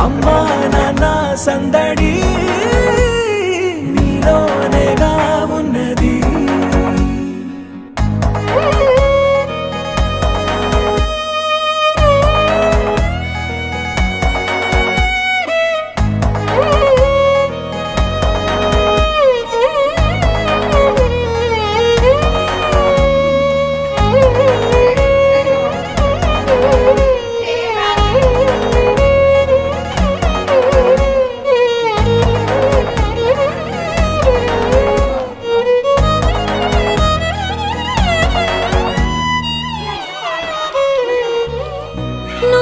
అమ్మా నాన్న సందడి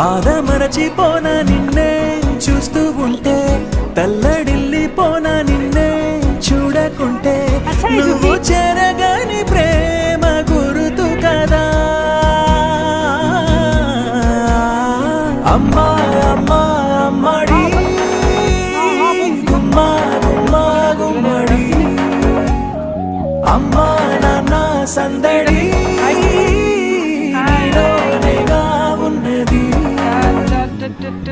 ఆదమరచిపోన నిన్నే చూస్తూ ఉంటే తల్లడిల్లిపోన నిన్నే చూడకుంటే నువ్వు చెరగని ప్రేమ గురుతు కదా. అమ్మా అమ్మా అమ్మడి. గుమ్మా గుమ్మా గుమ్మడి. అమ్మా నాన్న సందడి.